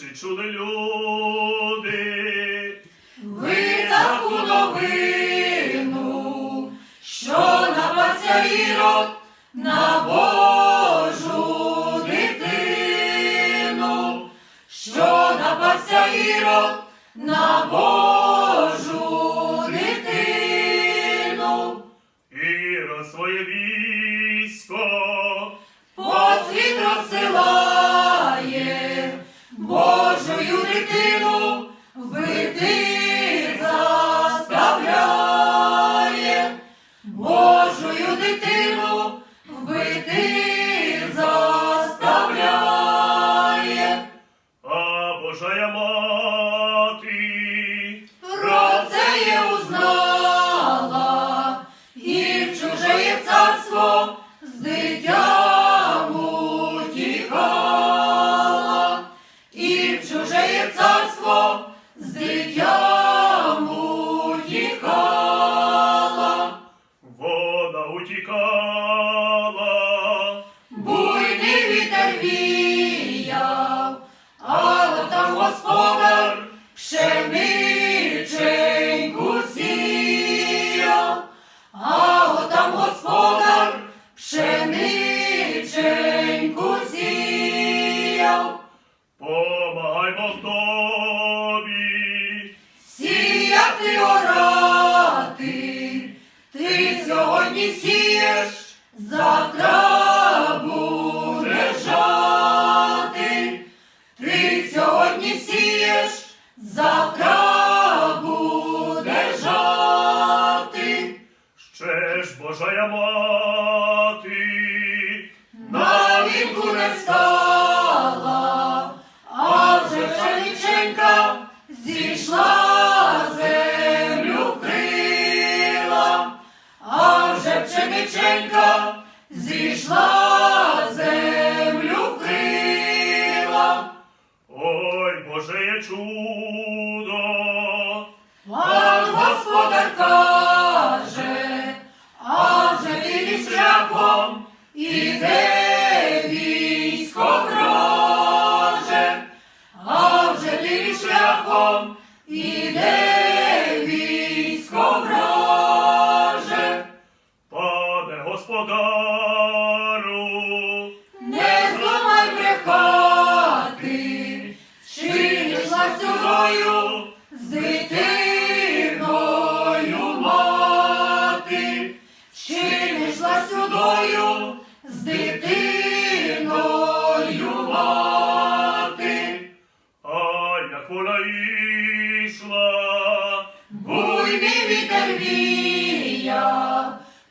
чи чули люди? Ви таку новину, що напався ірод на Божу дитину, що напався ірод на Божу дитину, Іро своє військо, по світ 주옵소서 пшениченьку сіяв, помагай тобі, сіяти орати, ти сьогодні сієш, завтра будеш жати. Ти сьогодні сієш, завтра ж Божая мати, На вінку не стала, а вже пшениченька зійшла землю вкрила, а вже пшениченька зійшла землю вкрила. ой, Божеє чудо, Пан Господар з дитиною мати, чиниш ласюдою з дитиною мати, а як вона йшла, буйний вітер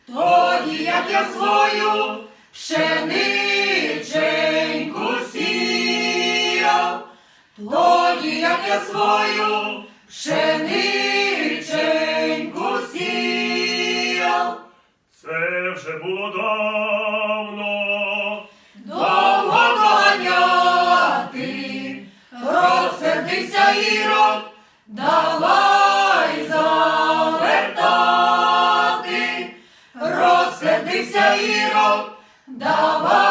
тоді як я свою пшениченьку я свою пшениченьку сіяв. Це вже було давно. Довго доганяти, розсердився ірод, давай завертати, розсердився ірод, давай.